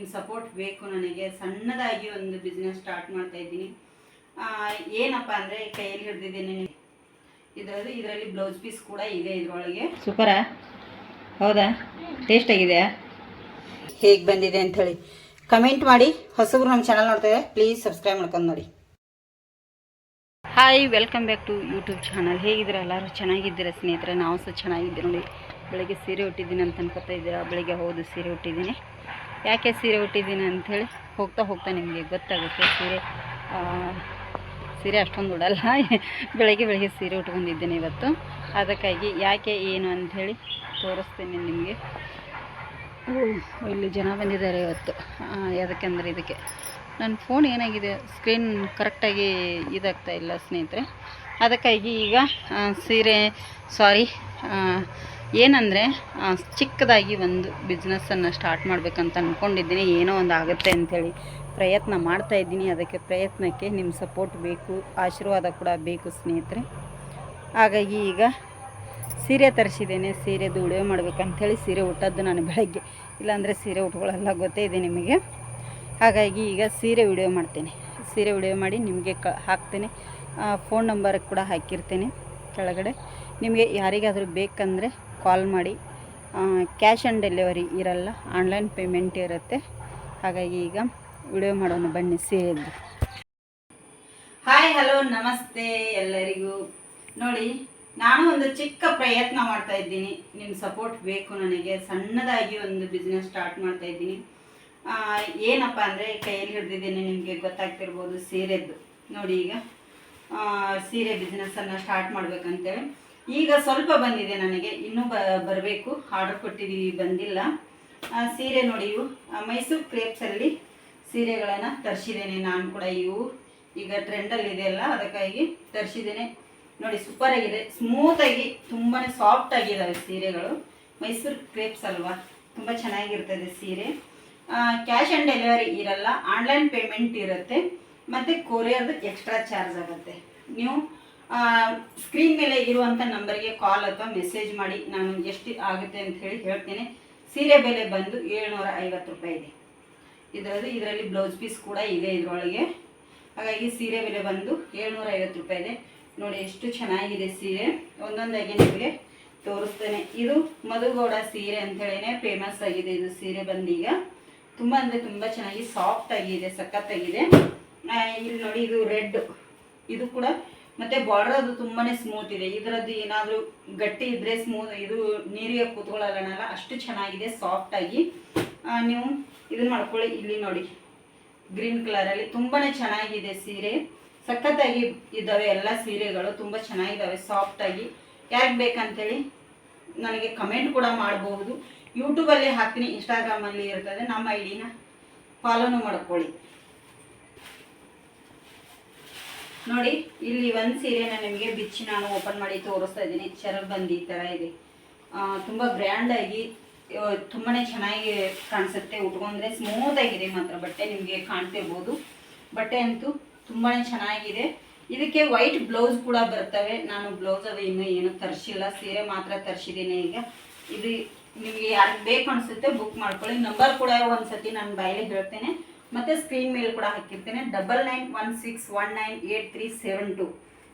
Support ಬೇಕು ನನಗೆ. ಸಣ್ಣದಾಗಿ ಒಂದು ಬಿಸ್ನೆಸ್ ಸ್ಟಾರ್ಟ್ ಮಾಡ್ತಾ ಇದ್ದೀನಿ. ಏನಪ್ಪ ಅಂದರೆ ಕೈಯಲ್ಲಿ ಹಿಡ್ದಿದ್ದೀನಿ ಇದರಲ್ಲಿ ಇದರಲ್ಲಿ ಬ್ಲೌಸ್ ಪೀಸ್ ಕೂಡ ಇದೆ ಇದರೊಳಗೆ. ಸೂಪರಾ ಹೌದಾ? ಟೇಸ್ಟ್ ಆಗಿದೆಯಾ? ಹೇಗೆ ಬಂದಿದೆ ಅಂಥೇಳಿ ಕಮೆಂಟ್ ಮಾಡಿ. ಹೊಸಬ್ರು ನಮ್ಮ ಚಾನಲ್ ನೋಡ್ತಾರೆ ಪ್ಲೀಸ್ ಸಬ್ಸ್ಕ್ರೈಬ್ ಮಾಡ್ಕೊಂಡು ನೋಡಿ. Hi welcome back to YouTube channel ಹೇಗಿದ್ದೀರಾ? ಎಲ್ಲರೂ ಚೆನ್ನಾಗಿದ್ದೀರಾ ಸ್ನೇಹಿತರೆ? ನಾವು ಸಹ ಚೆನ್ನಾಗಿದ್ದೀವಿ ನೋಡಿ. ಬೆಳಗ್ಗೆ ಸೀರೆ ಹುಟ್ಟಿದ್ದೀನಿ ಅಂತ ಅನ್ಕೋತಾ ಇದ್ದೀರಾ? ಬೆಳಗ್ಗೆ ಹೌದು ಸೀರೆ ಉಟ್ಟಿದ್ದೀನಿ. ಯಾಕೆ ಸೀರೆ ಉಟ್ಟಿದ್ದೀನಿ ಅಂಥೇಳಿ ಹೋಗ್ತಾ ಹೋಗ್ತಾ ನಿಮಗೆ ಗೊತ್ತಾಗುತ್ತೆ. ಸೀರೆ ಸೀರೆ ಅಷ್ಟೊಂದು ಉಡಲ್ಲ. ಬೆಳಗ್ಗೆ ಬೆಳಗ್ಗೆ ಸೀರೆ ಉಟ್ಕೊಂಡಿದ್ದೇನೆ ಇವತ್ತು. ಅದಕ್ಕಾಗಿ ಯಾಕೆ ಏನು ಅಂಥೇಳಿ ತೋರಿಸ್ತೀನಿ ನಿಮಗೆ. ಇಲ್ಲಿ ಜನ ಬಂದಿದ್ದಾರೆ ಇವತ್ತು. ಆ, ಯಾದಕ್ಕೆಂದರೆ ಇದಕ್ಕೆ ನನ್ನ ಫೋನ್ ಏನಾಗಿದೆ? ಸ್ಕ್ರೀನ್ ಕರೆಕ್ಟಾಗಿ ಇದಾಗ್ತಾ ಇಲ್ಲ ಸ್ನೇಹಿತರೆ. ಅದಕ್ಕಾಗಿ ಈಗ ಸೀರೆ ಸಾರಿ ಏನಂದರೆ ಚಿಕ್ಕದಾಗಿ ಒಂದು ಬಿಸ್ನೆಸ್ಸನ್ನು ಸ್ಟಾರ್ಟ್ ಮಾಡಬೇಕಂತ ಅಂದ್ಕೊಂಡಿದ್ದೀನಿ ಏನೋ ಒಂದು ಆಗುತ್ತೆ ಅಂಥೇಳಿ ಪ್ರಯತ್ನ ಮಾಡ್ತಾ ಇದ್ದೀನಿ. ಅದಕ್ಕೆ ಪ್ರಯತ್ನಕ್ಕೆ ನಿಮ್ಮ ಸಪೋರ್ಟ್ ಬೇಕು, ಆಶೀರ್ವಾದ ಕೂಡ ಬೇಕು ಸ್ನೇಹಿತರೆ. ಹಾಗಾಗಿ ಈಗ ಸೀರೆ ತರಿಸಿದ್ದೇನೆ. ಸೀರೆದು ಉಡುಗೆ ಮಾಡಬೇಕಂಥೇಳಿ ಸೀರೆ ಉಟ್ಟದ್ದು ನಾನು ಬೆಳಗ್ಗೆ. ಇಲ್ಲಾಂದರೆ ಸೀರೆ ಉಟ್ಕೊಳ್ಳೆಲ್ಲ, ಗೊತ್ತೇ ಇದೆ ನಿಮಗೆ. ಹಾಗಾಗಿ ಈಗ ಸೀರೆ ವಿಡಿಯೋ ಮಾಡ್ತೇನೆ. ಸೀರೆ ವಿಡಿಯೋ ಮಾಡಿ ನಿಮಗೆ ಕ, ಹಾಕ್ತೇನೆ. ಫೋನ್ ನಂಬರ್ ಕೂಡ ಹಾಕಿರ್ತೇನೆ ಕೆಳಗಡೆ. ನಿಮಗೆ ಯಾರಿಗಾದರೂ ಬೇಕಂದರೆ ಕಾಲ್ ಮಾಡಿ ಕ್ಯಾಶ್ ಆನ್ ಡೆಲಿವರಿ ಇರಲ್ಲ ಆನ್ಲೈನ್ ಪೇಮೆಂಟ್ ಇರುತ್ತೆ. ಹಾಗಾಗಿ ಈಗ ವಿಡಿಯೋ ಮಾಡೋಣ ಬನ್ನಿ ಸೀರೆದು ಹಾಯ್ ಹಲೋ ನಮಸ್ತೆ ಎಲ್ಲರಿಗೂ. ನೋಡಿ, ನಾನು ಒಂದು ಚಿಕ್ಕ ಪ್ರಯತ್ನ ಮಾಡ್ತಾ ಇದ್ದೀನಿ. ನಿಮ್ಮ ಸಪೋರ್ಟ್ ಬೇಕು ನನಗೆ. ಸಣ್ಣದಾಗಿ ಒಂದು ಬಿಸ್ನೆಸ್ ಸ್ಟಾರ್ಟ್ ಮಾಡ್ತಾ ಇದ್ದೀನಿ. ಏನಪ್ಪ ಅಂದರೆ ಕೈಯಲ್ಲಿ ಹಿಡಿದಿದ್ದೀನಿ, ನಿಮಗೆ ಗೊತ್ತಾಗ್ತಿರ್ಬೋದು ಸೀರೆದ್ದು. ನೋಡಿ ಈಗ ಸೀರೆ ಬಿಸ್ನೆಸ್ಸನ್ನು ಸ್ಟಾರ್ಟ್ ಮಾಡ್ಬೇಕಂತೇಳಿ. ಈಗ ಸ್ವಲ್ಪ ಬಂದಿದೆ ನನಗೆ, ಇನ್ನೂ ಬ, ಬರಬೇಕು. ಆರ್ಡರ್ ಕೊಟ್ಟಿದ್ದೀವಿ, ಬಂದಿಲ್ಲ. ಸೀರೆ ನೋಡಿ ಇವು. ಮೈಸೂರು ಕ್ರೇಪ್ಸಲ್ಲಿ ಸೀರೆಗಳನ್ನು ತರಿಸಿದ್ದೇನೆ ನಾನು ಕೂಡ ಇವು. ಈಗ ಟ್ರೆಂಡಲ್ಲಿ ಇದೆ ಅಲ್ಲ, ಅದಕ್ಕಾಗಿ ತರಿಸಿದ್ದೇನೆ. ನೋಡಿ ಸೂಪರ್ ಆಗಿದೆ. ಸ್ಮೂತಾಗಿ ತುಂಬಾ ಸಾಫ್ಟ್ ಆಗಿದ್ದಾವೆ ಸೀರೆಗಳು. ಮೈಸೂರು ಕ್ರೇಪ್ಸ್ ಅಲ್ವಾ? ತುಂಬ ಚೆನ್ನಾಗಿರ್ತದೆ ಸೀರೆ. ಕ್ಯಾಶ್ ಆನ್ ಡೆಲಿವರಿ ಇರಲ್ಲ. ಆನ್ಲೈನ್ ಪೇಮೆಂಟ್ ಇರುತ್ತೆ. ಮತ್ತು ಕೊರಿಯರ್ದು ಎಕ್ಸ್ಟ್ರಾ ಚಾರ್ಜ್ ಆಗುತ್ತೆ. ನೀವು ಸ್ಕ್ರೀನ್ ಮೇಲೆ ಇರುವಂಥ ನಂಬರ್ಗೆ ಕಾಲ್ ಅಥವಾ ಮೆಸೇಜ್ ಮಾಡಿ. ನಾನು ಎಷ್ಟು ಆಗುತ್ತೆ ಅಂತ ಹೇಳಿ ಹೇಳ್ತೇನೆ. ಸೀರೆ ಬೆಲೆ ಬಂದು ಏಳ್ನೂರ ಐವತ್ತು ರೂಪಾಯಿ ಇದೆ. ಇದರಲ್ಲಿ ಇದರಲ್ಲಿ ಬ್ಲೌಸ್ ಪೀಸ್ ಕೂಡ ಇದೆ ಇದರೊಳಗೆ. ಹಾಗಾಗಿ ಸೀರೆ ಬೆಲೆ ಬಂದು ಏಳ್ನೂರ ಐವತ್ತು ರೂಪಾಯಿ ಇದೆ. ನೋಡಿ ಎಷ್ಟು ಚೆನ್ನಾಗಿದೆ ಸೀರೆ. ಒಂದೊಂದಾಗಿ ನಿಮಗೆ ತೋರಿಸ್ತೇನೆ. ಇದು ಮಧುಗೌಡ ಸೀರೆ ಅಂತೇಳಿನೇ ಫೇಮಸ್ ಆಗಿದೆ ಇದು ಸೀರೆ ಬಂದೀಗ. ತುಂಬ ಅಂದರೆ ತುಂಬ ಚೆನ್ನಾಗಿ ಸಾಫ್ಟ್ ಆಗಿದೆ, ಸಖತ್ತಾಗಿದೆ. ಇಲ್ಲಿ ನೋಡಿ ಇದು ರೆಡ್ ಇದು ಕೂಡ ಮತ್ತೆ ಬಾರ್ಡರ್ ಅದು ತುಂಬಾನೇ ಸ್ಮೂತ್ ಇದೆ. ಇದರದ್ದು ಏನಾದರೂ ಗಟ್ಟಿ ಇದ್ರೆ ಸ್ಮೂತ್ ಇದು ನೀರಿಗೆ ಕೂತ್ಕೊಳ್ಳೋಲ್ಲ ಅಷ್ಟು ಚೆನ್ನಾಗಿದೆ ಸಾಫ್ಟ್ ಆಗಿ. ನೀವು ಇದನ್ನ ಮಾಡ್ಕೊಳ್ಳಿ, ಇಲ್ಲಿ ನೋಡಿ. ಗ್ರೀನ್ ಕಲರಲ್ಲಿ ತುಂಬಾನೇ ಚೆನ್ನಾಗಿದೆ ಸೀರೆ. ಸಖತ್ತಾಗಿ ಇದ್ದಾವೆ ಎಲ್ಲ ಸೀರೆಗಳು, ತುಂಬ ಚೆನ್ನಾಗಿದ್ದಾವೆ ಸಾಫ್ಟ್ ಆಗಿ. ಯಾರಿಗೆ ಬೇಕಂತೇಳಿ ನನಗೆ ಕಮೆಂಟ್ ಕೂಡ ಮಾಡಬಹುದು ಯೂಟ್ಯೂಬಲ್ಲಿ ಹಾಕ್ತೀನಿ ಇನ್ಸ್ಟಾಗ್ರಾಮಲ್ಲಿ ಇರ್ತದೆ. ನಮ್ಮ ಐಡಿನ ಫಾಲೋನು ಮಾಡ್ಕೊಳ್ಳಿ. ನೋಡಿ, ಇಲ್ಲಿ ಒಂದು ಸೀರೆ ನಾನು ನಿಮಗೆ ಬಿಚ್ಚಿ ನಾನು ಓಪನ್ ಮಾಡಿ ತೋರಿಸ್ತಾ ಇದ್ದೀನಿ. ಶರಲ್ ಬಂದಿ ಈ ಥರ ಇದೆ. ತುಂಬ ಗ್ರ್ಯಾಂಡಾಗಿ ತುಂಬಾ ಚೆನ್ನಾಗಿ ಕಾಣಿಸುತ್ತೆ. ಉಟ್ಕೊಂಡ್ರೆ ಸ್ಮೂತ್ ಆಗಿದೆ ಮಾತ್ರ ಬಟ್ಟೆ ನಿಮಗೆ ಕಾಣ್ತಿರ್ಬೋದು. ಬಟ್ಟೆ ಅಂತೂ ತುಂಬಾ ಚೆನ್ನಾಗಿದೆ. ಇದಕ್ಕೆ ವೈಟ್ ಬ್ಲೌಸ್ ಕೂಡ ಬರ್ತವೆ. ನಾನು ಬ್ಲೌಸ್ ಅದು ಇನ್ನೂ ಏನು ತರಿಸಿಲ್ಲ. ಸೀರೆ ಮಾತ್ರ ತರಿಸಿದ್ದೀನಿ ಈಗ. ಇದು ನಿಮಗೆ ಯಾರಿಗೆ ಬೇಕು ಅನಿಸುತ್ತೆ ಬುಕ್ ಮಾಡ್ಕೊಳ್ಳಿ. ನಂಬರ್ ಕೂಡ ಒಂದ್ಸತಿ ನಾನು ಬಾಯಲ್ಲಿ ಹೇಳ್ತೇನೆ. ಮತ್ತೆ ಸ್ಕ್ರೀನ್ ಮೇಲೆ ಕೂಡ ಹಾಕಿರ್ತೇನೆ. Double nine one six one nine eight three seven two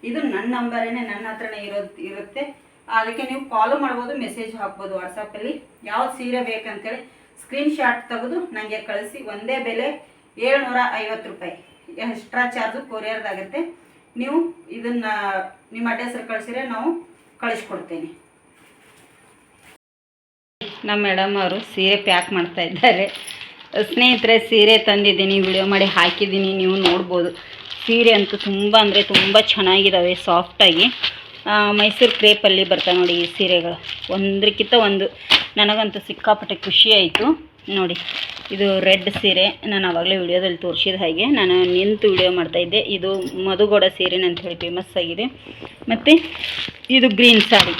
ಇದು ನನ್ನ ನಂಬರೇನೆ ನನ್ನ ಹತ್ರನೇ ಇರೋ ಇರುತ್ತೆ. ಅದಕ್ಕೆ ನೀವು ಕಾಲು ಮಾಡ್ಬೋದು ಮೆಸೇಜ್ ಹಾಕ್ಬೋದು ವಾಟ್ಸಪ್ಪಲ್ಲಿ ಯಾವ ಸೀರೆ ಬೇಕಂತೇಳಿ ಸ್ಕ್ರೀನ್ ಶಾಟ್ ತೆಗೆದು ನನಗೆ ಕಳಿಸಿ. ಒಂದೇ ಬೆಲೆ ಏಳ್ನೂರ ಐವತ್ತು ರೂಪಾಯಿ. ಎಕ್ಸ್ಟ್ರಾ ಚಾರ್ಜು ಕೊರಿಯರ್ದಾಗುತ್ತೆ ನೀವು ಇದನ್ನ, ನಿಮ್ಮ ಅಡ್ರೆಸ್ ಕಳಿಸಿದ್ರೆ ನಾವು ಕಳಿಸ್ಕೊಡ್ತೇನೆ. ನಮ್ಮ ಮೇಡಮ್ ಅವರು ಸೀರೆ ಪ್ಯಾಕ್ ಮಾಡ್ತಾ ಇದ್ದಾರೆ. ಸ್ನೇಹಿತರೆ, ಸೀರೆ ತಂದಿದ್ದೀನಿ ವಿಡಿಯೋ ಮಾಡಿ ಹಾಕಿದ್ದೀನಿ, ನೀವು ನೋಡ್ಬೋದು. ಸೀರೆ ಅಂತೂ ತುಂಬ ಅಂದರೆ ತುಂಬ ಚೆನ್ನಾಗಿದ್ದಾವೆ ಸಾಫ್ಟಾಗಿ ಮೈಸೂರು ಕ್ರೇಪಲ್ಲಿ ಬರ್ತಾ ನೋಡಿ ಈ ಸೀರೆಗಳು. ಒಂದಕ್ಕಿಂತ ಒಂದು. ನನಗಂತೂ ಸಿಕ್ಕಾಪಟ್ಟೆ ಖುಷಿ ಆಯಿತು. ನೋಡಿ, ಇದು ರೆಡ್ ಸೀರೆ. ನಾನು ಆವಾಗಲೇ ವಿಡಿಯೋದಲ್ಲಿ ತೋರಿಸಿದ ಹಾಗೆ ನಾನು ನಿಂತು ವಿಡಿಯೋ ಮಾಡ್ತಾಯಿದ್ದೆ ಇದು ಮಧುಗೋಡ ಸೀರೆ ಅಂತ ಹೇಳಿ ಫೇಮಸ್ ಆಗಿದೆ. ಮತ್ತು ಇದು ಗ್ರೀನ್ ಸಾರಿ.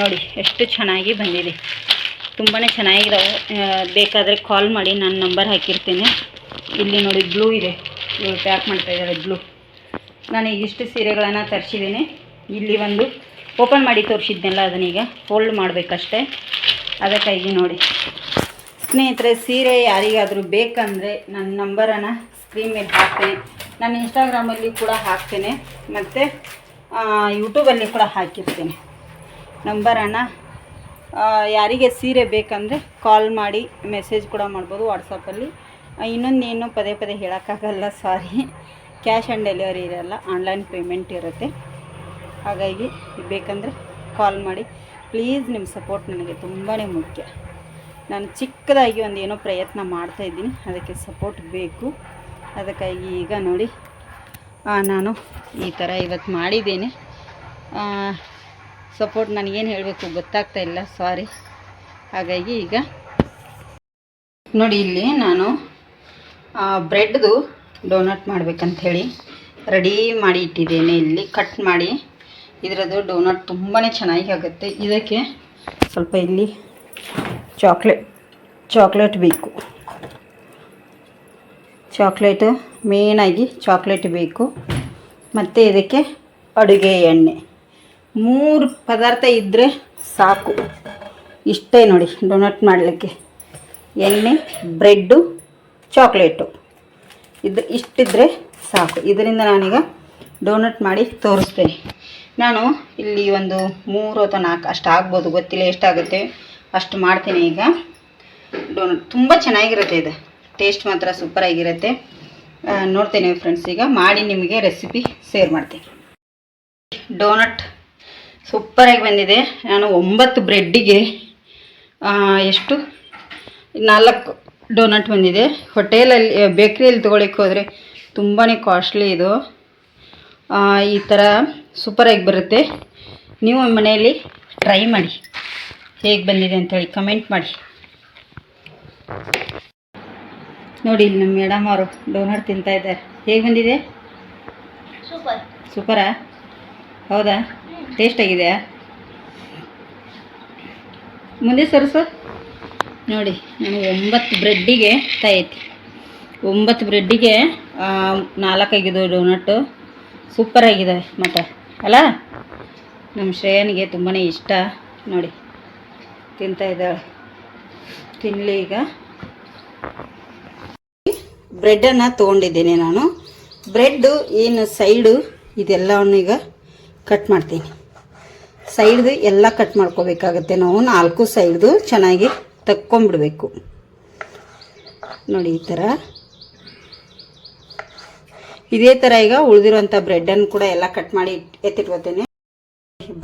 ನೋಡಿ, ಎಷ್ಟು ಚೆನ್ನಾಗಿ ಬಂದಿದೆ. ತುಂಬಾ ಚೆನ್ನಾಗಿದ್ದಾವೆ ಬೇಕಾದರೆ ಕಾಲ್ ಮಾಡಿ ನಾನು ನಂಬರ್ ಹಾಕಿರ್ತೇನೆ. ಇಲ್ಲಿ ನೋಡಿ ಬ್ಲೂ ಇದೆ. ಇವರು ಪ್ಯಾಕ್ ಮಾಡ್ತಾ ಇದ್ದಾರೆ ಬ್ಲೂ ನಾನು ಇಷ್ಟು ಸೀರೆಗಳನ್ನು ತರಿಸಿದ್ದೀನಿ ಇಲ್ಲಿ ಒಂದು ಓಪನ್ ಮಾಡಿ ತೋರಿಸಿದ್ನಲ್ಲ, ಅದನ್ನೀಗ ಫೋಲ್ಡ್ ಮಾಡಬೇಕಷ್ಟೇ. ಅದಕ್ಕಾಗಿ ನೋಡಿ. ಸ್ನೇಹಿತರೆ, ಸೀರೆ ಯಾರಿಗಾದರೂ ಬೇಕಂದರೆ ನನ್ನ ನಂಬರನ್ನು ಸ್ಕ್ರೀನ್ ಮೇಲೆ ಹಾಕ್ತೇನೆ. ನಾನು ಇನ್ಸ್ಟಾಗ್ರಾಮಲ್ಲಿ ಕೂಡ ಹಾಕ್ತೇನೆ. ಮತ್ತು ಯೂಟ್ಯೂಬಲ್ಲಿ ಕೂಡ ಹಾಕಿರ್ತೇನೆ. ನಂಬರನ್ನು ಯಾರಿಗೆ ಸೀರೆ ಬೇಕಂದರೆ ಕಾಲ್ ಮಾಡಿ ಮೆಸೇಜ್ ಕೂಡ ಮಾಡ್ಬೋದು ವಾಟ್ಸಪ್ಪಲ್ಲಿ ಇನ್ನೊಂದು ಏನು ಪದೇ ಪದೇ ಹೇಳೋಕ್ಕಾಗಲ್ಲ ಸಾರಿ ಕ್ಯಾಶ್ ಆ್ಯಂಡ್ ಡೆಲಿವರಿ ಇರಲ್ಲ ಆನ್ಲೈನ್ ಪೇಮೆಂಟ್ ಇರುತ್ತೆ. ಹಾಗಾಗಿ ಬೇಕಂದರೆ ಕಾಲ್ ಮಾಡಿ. ಪ್ಲೀಸ್ ನಿಮ್ಮ ಸಪೋರ್ಟ್ ನನಗೆ ತುಂಬಾ ಮುಖ್ಯ. ನಾನು ಚಿಕ್ಕದಾಗಿ ಒಂದು ಏನೋ ಪ್ರಯತ್ನ ಮಾಡ್ತಾಯಿದ್ದೀನಿ ಅದಕ್ಕೆ ಸಪೋರ್ಟ್ ಬೇಕು. ಅದಕ್ಕಾಗಿ ಈಗ ನೋಡಿ ನಾನು ಈ ಥರ ಇವತ್ತು ಮಾಡಿದ್ದೇನೆ. ಸಪೋರ್ಟ್ ನನಗೇನು ಹೇಳಬೇಕು ಗೊತ್ತಾಗ್ತಾ ಇಲ್ಲ ಸಾರಿ ಹಾಗಾಗಿ ಈಗ ನೋಡಿ ಇಲ್ಲಿ ನಾನು ಬ್ರೆಡ್ದು ಡೋನಟ್ ಮಾಡಬೇಕಂಥೇಳಿ ರೆಡಿ ಮಾಡಿ ಇಟ್ಟಿದ್ದೇನೆ ಇಲ್ಲಿ ಕಟ್ ಮಾಡಿ. ಇದರದ್ದು ಡೋನಟ್ ತುಂಬಾ ಚೆನ್ನಾಗಿ ಆಗುತ್ತೆ. ಇದಕ್ಕೆ ಸ್ವಲ್ಪ ಇಲ್ಲಿ ಚಾಕ್ಲೇಟ್ ಚಾಕ್ಲೇಟ್ ಬೇಕು. ಚಾಕ್ಲೇಟು ಮೇನಾಗಿ ಚಾಕ್ಲೇಟ್ ಬೇಕು. ಮತ್ತು ಇದಕ್ಕೆ ಅಡುಗೆ ಎಣ್ಣೆ. ಮೂರು ಪದಾರ್ಥ ಇದ್ದರೆ ಸಾಕು. ಇಷ್ಟೇ ನೋಡಿ ಡೊನಟ್ ಮಾಡಲಿಕ್ಕೆ. ಎಣ್ಣೆ, ಬ್ರೆಡ್ಡು, ಚಾಕ್ಲೇಟು. ಇದು ಇಷ್ಟಿದ್ರೆ ಸಾಕು. ಇದರಿಂದ ನಾನೀಗ ಡೋನಟ್ ಮಾಡಿ ತೋರಿಸ್ತೇನೆ. ನಾನು ಇಲ್ಲಿ ಒಂದು ಮೂರು ಅಥವಾ ನಾಲ್ಕು, ಅಷ್ಟು ಆಗ್ಬೋದು, ಗೊತ್ತಿಲ್ಲ ಎಷ್ಟಾಗುತ್ತೆ ಅಷ್ಟು ಮಾಡ್ತೀನಿ ಈಗ. ಡೋನಟ್ ತುಂಬ ಚೆನ್ನಾಗಿರುತ್ತೆ ಇದು. ಟೇಸ್ಟ್ ಮಾತ್ರ ಸೂಪರಾಗಿರುತ್ತೆ ನೋಡ್ತೇನೆ ಫ್ರೆಂಡ್ಸ್ ಈಗ ಮಾಡಿ ನಿಮಗೆ ರೆಸಿಪಿ ಶೇರ್ ಮಾಡ್ತೀನಿ. ಡೋನಟ್ ಸೂಪರಾಗಿ ಬಂದಿದೆ. ನಾನು ಒಂಬತ್ತು ಬ್ರೆಡ್ಡಿಗೆ ಎಷ್ಟು? ನಾಲ್ಕು ಡೋನಟ್ ಬಂದಿದೆ. ಹೋಟೆಲಲ್ಲಿ ಬೇಕ್ರಿಯಲ್ಲಿ ತೊಗೊಳಿಕ್ಕೆ ಹೋದರೆ ತುಂಬಾ ಕಾಸ್ಟ್ಲಿ ಇದು. ಈ ಥರ ಸೂಪರಾಗಿ ಬರುತ್ತೆ. ನೀವು ಮನೆಯಲ್ಲಿ ಟ್ರೈ ಮಾಡಿ. ಹೇಗೆ ಬಂದಿದೆ ಅಂತೇಳಿ ಕಮೆಂಟ್ ಮಾಡಿ. ನೋಡಿ ಇಲ್ಲಿ ನಮ್ಮ ಮೇಡಮ್ ಅವರು ಡೋನಟ್ ತಿಂತಾ ಇದ್ದಾರೆ. ಹೇಗೆ ಬಂದಿದೆ? ಸೂಪರ್ ಸೂಪರಾ ಹೌದಾ? ಟೇಸ್ಟ್ ಆಗಿದೆಯಾ ಮುಂದೆ ಸರ್ ನೋಡಿ, ನನಗೆ ಒಂಬತ್ತು ಬ್ರೆಡ್ಡಿಗೆ ತಾಯೈತಿ ಒಂಬತ್ತು ಬ್ರೆಡ್ಡಿಗೆ ನಾಲ್ಕಾಗಿದ್ದು ಡೋನಟ್ಟು ಸೂಪರಾಗಿದೆ ಮತ್ತು ಅಲ್ಲ? ನಮ್ಮ ಶ್ರೇಯನಿಗೆ ತುಂಬಾ ಇಷ್ಟ. ನೋಡಿ, ತಿಂತಾ ಇದ್ದಾಳೆ. ತಿನ್ನಲಿ ಈಗ. ಬ್ರೆಡ್ಡನ್ನು ತೊಗೊಂಡಿದ್ದೀನಿ ನಾನು. ಬ್ರೆಡ್ಡು, ಏನು ಸೈಡು, ಇದೆಲ್ಲವನ್ನು ಈಗ ಕಟ್ ಮಾಡ್ತೀನಿ. ಸೈಡ್ದು ಎಲ್ಲ ಕಟ್ ಮಾಡ್ಕೋಬೇಕಾಗತ್ತೆ. ನಾವು ನಾಲ್ಕು ಸೈಡ್ದು ಚೆನ್ನಾಗಿ ತಕ್ಕೊಂಬಿಡಬೇಕು ನೋಡಿ ಈ ಥರ ಇದೇ ಥರ ಈಗ ಉಳಿದಿರುವಂಥ ಬ್ರೆಡ್ಡನ್ನು ಕೂಡ ಎಲ್ಲ ಕಟ್ ಮಾಡಿ ಎತ್ತಿಟ್ಕೋತೇನೆ.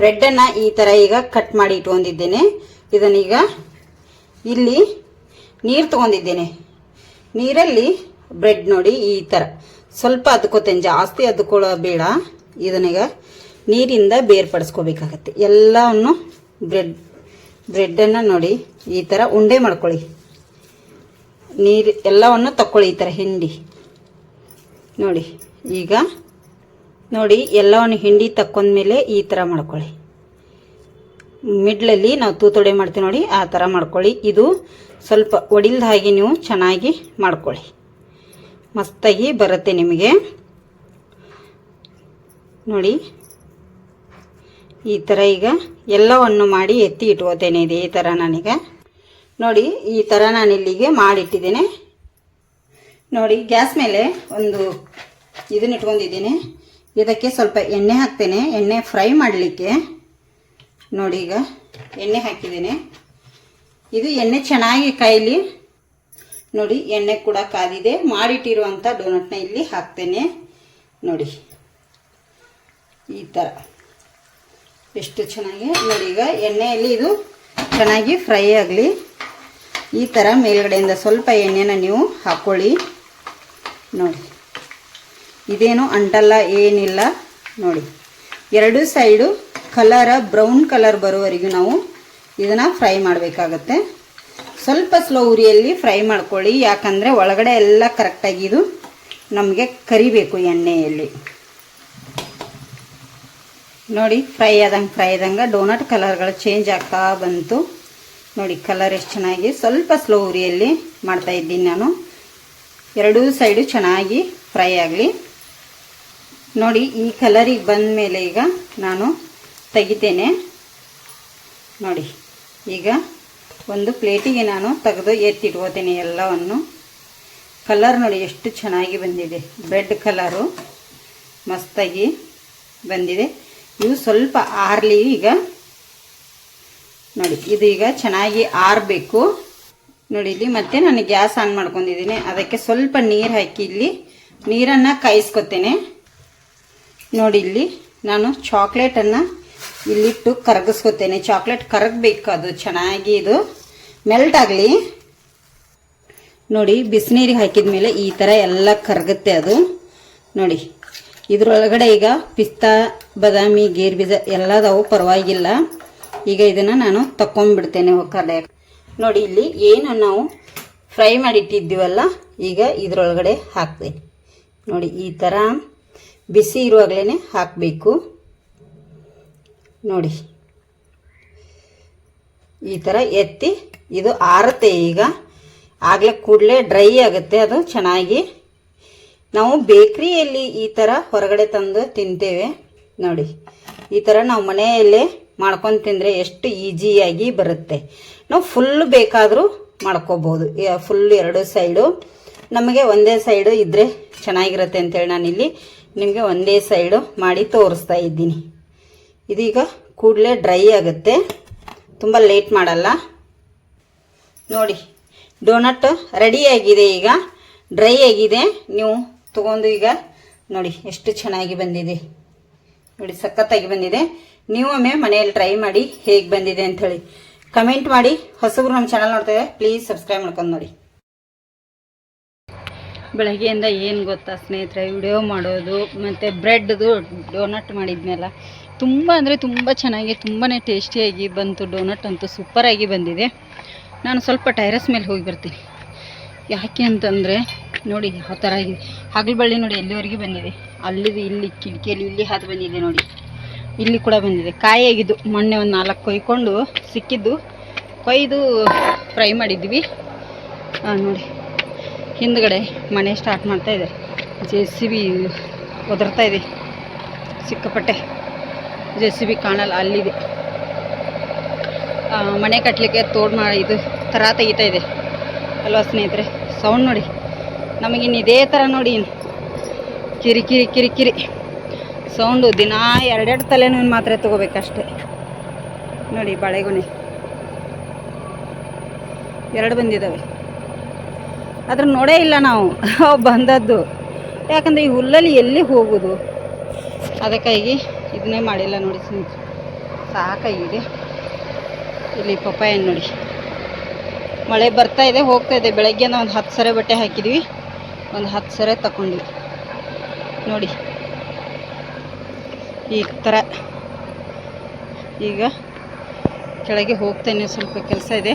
ಬ್ರೆಡ್ಡನ್ನು ಈ ಥರ ಈಗ ಕಟ್ ಮಾಡಿ ಇಟ್ಕೊಂಡಿದ್ದೇನೆ. ಇದನ್ನೀಗ ಇಲ್ಲಿ ನೀರು ತೊಗೊಂಡಿದ್ದೇನೆ. ನೀರಲ್ಲಿ ಬ್ರೆಡ್ ನೋಡಿ ಈ ಥರ ಸ್ವಲ್ಪ ಅದ್ಕೋತೇನೆ. ಜಾಸ್ತಿ ಅದ್ಕೊಳ್ಳೋ ಬೇಡ. ಇದನ್ನೀಗ ನೀರಿಂದ ಬೇರ್ಪಡಿಸ್ಕೋಬೇಕಾಗತ್ತೆ. ಎಲ್ಲವನ್ನು ಬ್ರೆಡ್, ಬ್ರೆಡ್ಡನ್ನು ನೋಡಿ ಈ ಥರ ಉಂಡೆ ಮಾಡ್ಕೊಳ್ಳಿ. ನೀರು, ಎಲ್ಲವನ್ನು ತಕ್ಕೊಳ್ಳಿ ಈ ಥರ ಹಿಂಡಿ. ನೋಡಿ, ಈಗ ನೋಡಿ ಎಲ್ಲವನ್ನು ಹಿಂಡಿ ತಕ್ಕೊಂಡ್ಮೇಲೆ ಈ ಥರ ಮಾಡ್ಕೊಳ್ಳಿ. ಮಿಡ್ಲಲ್ಲಿ ನಾವು ತೂತೊಡೆ ಮಾಡ್ತೀವಿ ನೋಡಿ, ಆ ಥರ ಮಾಡ್ಕೊಳ್ಳಿ. ಇದು ಸ್ವಲ್ಪ ಒಡಿಲ್ದ ಹಾಗೆ ನೀವು ಚೆನ್ನಾಗಿ ಮಾಡ್ಕೊಳ್ಳಿ. ಮಸ್ತಾಗಿ ಬರುತ್ತೆ ನಿಮಗೆ. ನೋಡಿ ಈ ಥರ ಈಗ ಎಲ್ಲವನ್ನು ಮಾಡಿ ಎತ್ತಿ ಇಟ್ಕೋತೇನೆ ಈ ಥರ ನಾನೀಗ. ನೋಡಿ, ಈ ಥರ ನಾನು ಇಲ್ಲಿಗೆ ಮಾಡಿಟ್ಟಿದ್ದೇನೆ. ನೋಡಿ, ಗ್ಯಾಸ್ ಮೇಲೆ ಒಂದು ಇದನ್ನ ಇಟ್ಕೊಂಡಿದ್ದೀನಿ. ಇದಕ್ಕೆ ಸ್ವಲ್ಪ ಎಣ್ಣೆ ಹಾಕ್ತೇನೆ. ಎಣ್ಣೆ ಫ್ರೈ ಮಾಡಲಿಕ್ಕೆ. ನೋಡಿ ಈಗ ಎಣ್ಣೆ ಹಾಕಿದ್ದೀನಿ. ಇದು ಎಣ್ಣೆ ಚೆನ್ನಾಗಿ ಕಾಯಲಿ. ನೋಡಿ, ಎಣ್ಣೆ ಕೂಡ ಕಾದಿದೆ. ಮಾಡಿಟ್ಟಿರುವಂಥ ಡೋನಟ್ನ ಇಲ್ಲಿ ಹಾಕ್ತೇನೆ. ನೋಡಿ, ಈ ಥರ ಎಷ್ಟು ಚೆನ್ನಾಗಿ ನೋಡಿ ಈಗ ಎಣ್ಣೆಯಲ್ಲಿ ಇದು ಚೆನ್ನಾಗಿ ಫ್ರೈ ಆಗಲಿ. ಈ ಥರ ಮೇಲ್ಗಡೆಯಿಂದ ಸ್ವಲ್ಪ ಎಣ್ಣೆನ ನೀವು ಹಾಕ್ಕೊಳ್ಳಿ ನೋಡಿ. ಇದೇನು ಅಂಟಲ್ಲ, ಏನಿಲ್ಲ. ನೋಡಿ. ಎರಡು ಸೈಡು ಕಲರ, ಬ್ರೌನ್ ಕಲರ್ ಬರೋವರೆಗೂ ನಾವು ಇದನ್ನು ಫ್ರೈ ಮಾಡಬೇಕಾಗತ್ತೆ. ಸ್ವಲ್ಪ ಸ್ಲೋ ಉರಿಯಲ್ಲಿ ಫ್ರೈ ಮಾಡ್ಕೊಳ್ಳಿ. ಯಾಕಂದರೆ ಒಳಗಡೆ ಎಲ್ಲ ಕರೆಕ್ಟಾಗಿ ಇದು ನಮಗೆ ಕರಿಬೇಕು ಎಣ್ಣೆಯಲ್ಲಿ. ನೋಡಿ ಫ್ರೈ ಆದಂಗೆ ಫ್ರೈ ಆದಂಗೆ ಡೋನಟ್ ಕಲರ್ಗಳು ಚೇಂಜ್ ಆಗ್ತಾ ಬಂತು. ನೋಡಿ ಕಲರ್ ಎಷ್ಟು ಚೆನ್ನಾಗಿ, ಸ್ವಲ್ಪ ಸ್ಲೋ ಉರಿಯಲ್ಲಿ ಮಾಡ್ತಾ ಇದ್ದೀನಿ ನಾನು. ಎರಡೂ ಸೈಡು ಚೆನ್ನಾಗಿ ಫ್ರೈ ಆಗಲಿ. ನೋಡಿ, ಈ ಕಲರಿಗೆ ಬಂದ ಮೇಲೆ ಈಗ ನಾನು ತೆಗಿತೇನೆ. ನೋಡಿ, ಈಗ ಒಂದು ಪ್ಲೇಟಿಗೆ ನಾನು ತೆಗೆದು ಎತ್ತಿಟ್ಕೋತೀನಿ ಎಲ್ಲವನ್ನು. ಕಲರ್ ನೋಡಿ, ಎಷ್ಟು ಚೆನ್ನಾಗಿ ಬಂದಿದೆ. ಬ್ರೆಡ್ ಕಲರು ಮಸ್ತಾಗಿ ಬಂದಿದೆ. ಇವು ಸ್ವಲ್ಪ ಆರಲಿ ಈಗ. ನೋಡಿ, ಇದು ಈಗ ಚೆನ್ನಾಗಿ ಆರಬೇಕು. ನೋಡಿ, ಇಲ್ಲಿ ಮತ್ತೆ ನಾನು ಗ್ಯಾಸ್ ಆನ್ ಮಾಡ್ಕೊಂಡಿದ್ದೀನಿ. ಅದಕ್ಕೆ ಸ್ವಲ್ಪ ನೀರು ಹಾಕಿ ಇಲ್ಲಿ. ನೀರನ್ನು ಕಾಯಿಸ್ಕೊತೇನೆ. ನೋಡಿ, ಇಲ್ಲಿ ನಾನು ಚಾಕ್ಲೇಟನ್ನು ಇಲ್ಲಿಟ್ಟು ಕರಗಿಸ್ಕೊತೇನೆ. ಚಾಕ್ಲೇಟ್ ಕರಗಬೇಕು ಅದು, ಚೆನ್ನಾಗಿ ಇದು. ಮೆಲ್ಟ್ ಆಗಲಿ. ನೋಡಿ ಬಿಸಿನೀರಿಗೆ ಹಾಕಿದ ಮೇಲೆ ಈ ಥರ ಎಲ್ಲ ಕರಗುತ್ತೆ ಅದು. ನೋಡಿ ಇದ್ರೊಳಗಡೆ ಈಗ ಪಿಸ್ತಾ, ಬಾದಾಮಿ, ಗೇರ್ ಬೀಜ ಎಲ್ಲದವು ಪರವಾಗಿಲ್ಲ. ಈಗ ಇದನ್ನು ನಾನು ತಕ್ಕೊಂಡ್ಬಿಡ್ತೇನೆ ಒಕ್ಕಡೆ ನೋಡಿ ಇಲ್ಲಿ ಏನು ನಾವು ಫ್ರೈ ಮಾಡಿಟ್ಟಿದ್ದೀವಲ್ಲ, ಈಗ ಇದರೊಳಗಡೆ ಹಾಕ್ತೇನೆ. ನೋಡಿ ಈ ಥರ ಬಿಸಿ ಇರುವಾಗಲೇ ಹಾಕಬೇಕು. ನೋಡಿ. ಈ ಥರ ಎತ್ತಿ ಇದು ಆರುತ್ತೆ ಈಗ. ಆಗಲೇ ಕೂಡಲೇ ಡ್ರೈ ಆಗುತ್ತೆ, ಅದು ಚೆನ್ನಾಗಿ ನಾವು ಬೇಕ್ರಿಯಲ್ಲಿ ಈ ಥರ ಹೊರಗಡೆ ತಂದು ತಿಂತೇವೆ. ನೋಡಿ, ಈ ಥರ ನಾವು ಮನೆಯಲ್ಲೇ ಮಾಡ್ಕೊಂಡು ತಿಂದರೆ ಎಷ್ಟು ಈಸಿಯಾಗಿ ಬರುತ್ತೆ. ನಾವು ಫುಲ್ ಬೇಕಾದರೂ ಮಾಡ್ಕೋಬೋದು. ಫುಲ್ ಎರಡು ಸೈಡು ನಮಗೆ ಒಂದೇ ಸೈಡು ಇದ್ದರೆ ಚೆನ್ನಾಗಿರುತ್ತೆ ಅಂತೇಳಿ ನಾನಿಲ್ಲಿ ನಿಮಗೆ ಒಂದೇ ಸೈಡು ಮಾಡಿ ತೋರಿಸ್ತಾ ಇದ್ದೀನಿ. ಇದೀಗ ಕೂಡಲೇ ಡ್ರೈ ಆಗುತ್ತೆ. ತುಂಬ ಲೇಟ್ ಮಾಡಲ್ಲ. ನೋಡಿ ಡೋನಟ್ ರೆಡಿಯಾಗಿದೆ ಈಗ. ಡ್ರೈ ಆಗಿದೆ. ನೀವು ತಗೊಂಡು ಈಗ ನೋಡಿ ಎಷ್ಟು ಚೆನ್ನಾಗಿ ಬಂದಿದೆ. ನೋಡಿ ಸಖತ್ತಾಗಿ ಬಂದಿದೆ. ನೀವು ಒಮ್ಮೆ ಮನೆಯಲ್ಲಿ ಟ್ರೈ ಮಾಡಿ ಹೇಗೆ ಬಂದಿದೆ ಅಂಥೇಳಿ ಕಮೆಂಟ್ ಮಾಡಿ. ಹೊಸಬ್ರು ನಮ್ಮ ಚಾನಲ್ ನೋಡ್ತೇವೆ ಪ್ಲೀಸ್ ಸಬ್ಸ್ಕ್ರೈಬ್ ಮಾಡ್ಕೊಂಡು ನೋಡಿ. ಬೆಳಗ್ಗೆಯಿಂದ ಏನು ಗೊತ್ತಾ ಸ್ನೇಹಿತರೆ ವಿಡಿಯೋ ಮಾಡೋದು ಮತ್ತು ಬ್ರೆಡ್ದು ಡೋನಟ್ ಮಾಡಿದ್ಮೇಲೆ ತುಂಬ ಅಂದರೆ ತುಂಬ ಚೆನ್ನಾಗಿ ತುಂಬಾ ಟೇಸ್ಟಿಯಾಗಿ ಬಂತು ಡೋನಟ್ ಅಂತೂ ಸೂಪರಾಗಿ ಬಂದಿದೆ. ನಾನು ಸ್ವಲ್ಪ ಟೈರಸ್ ಮೇಲೆ ಹೋಗಿ ಬರ್ತೀನಿ. ಯಾಕೆ ಅಂತಂದರೆ ನೋಡಿ ಯಾವ ಥರ ಇದೆ. ಹಗಲು ಬಳ್ಳಿ ನೋಡಿ, ಎಲ್ಲಿವರೆಗೆ ಬಂದಿದೆ? ಅಲ್ಲಿದು, ಇಲ್ಲಿ, ಕಿಟಕಿಯಲ್ಲಿ ಇಲ್ಲಿ ಹಾದು ಬಂದಿದೆ ನೋಡಿ. ಇಲ್ಲಿ ಕೂಡ ಬಂದಿದೆ. ಕಾಯಾಗಿದ್ದು ಮೊನ್ನೆ ಒಂದು ನಾಲ್ಕು ಕೊಯ್ಕೊಂಡು ಸಿಕ್ಕಿದ್ದು. ಕೊಯ್ದು ಫ್ರೈ ಮಾಡಿದ್ವಿ. ನೋಡಿ. ಹಿಂದ್ಗಡೆ ಮನೆ ಸ್ಟಾರ್ಟ್ ಮಾಡ್ತಾ ಇದೆ ಜೆ ಸಿ ಬಿ ಒದರ್ತಾ ಇದೆ. ಸಿಕ್ಕಾಪಟ್ಟೆ ಜೆ ಸಿ ಬಿ ಕಾಣಲ್ಲ, ಅಲ್ಲಿದೆ. ಮನೆ ಕಟ್ಟಲಿಕ್ಕೆ ತೋಡ್ ಮಾಡಿ ಇದು ಥರ ತೆಗಿತಾ ಇದೆ. ಅಲ್ವಾ ಸ್ನೇಹಿತರೆ? ಸೌಂಡ್ ನೋಡಿ. ನಮಗಿನ್ನು ಇದೇ ಥರ ನೋಡಿ ಕಿರಿ ಕಿರಿ ಕಿರಿ ಸೌಂಡು ದಿನ ಎರಡೆರಡು ತಲೆನೋವಿನ ಮಾತ್ರೆ ತೊಗೋಬೇಕಷ್ಟೆ. ನೋಡಿ ಬಾಳೆಗೊನೆ. ಎರಡು ಬಂದಿದ್ದಾವೆ ಅದ್ರ ನೋಡೇ ಇಲ್ಲ ನಾವು. ಬಂದದ್ದು. ಯಾಕಂದರೆ ಈ ಹುಲ್ಲಲ್ಲಿ ಎಲ್ಲಿ ಹೋಗೋದು? ಅದಕ್ಕಾಗಿ ಇದನ್ನೇ ಮಾಡಿಲ್ಲ ನೋಡಿ ಸಾಕಾಗಿದೆ. ಇಲ್ಲಿ ಪಪ್ಪಾಯ ನೋಡಿ. ಮಳೆ ಬರ್ತಾ ಇದೆ, ಹೋಗ್ತಾ ಇದೆ. ಬೆಳಗ್ಗೆ ಒಂದು ಹತ್ತು ಸರಿ ಬಟ್ಟೆ ಹಾಕಿದ್ವಿ. ಒಂದು ಹತ್ತು ಸರೆ ತಗೊಂಡ್ವಿ ನೋಡಿ ಈ ಥರ ಈಗ ಕೆಳಗೆ ಹೋಗ್ತೇನೆ ಸ್ವಲ್ಪ ಕೆಲಸ ಇದೆ.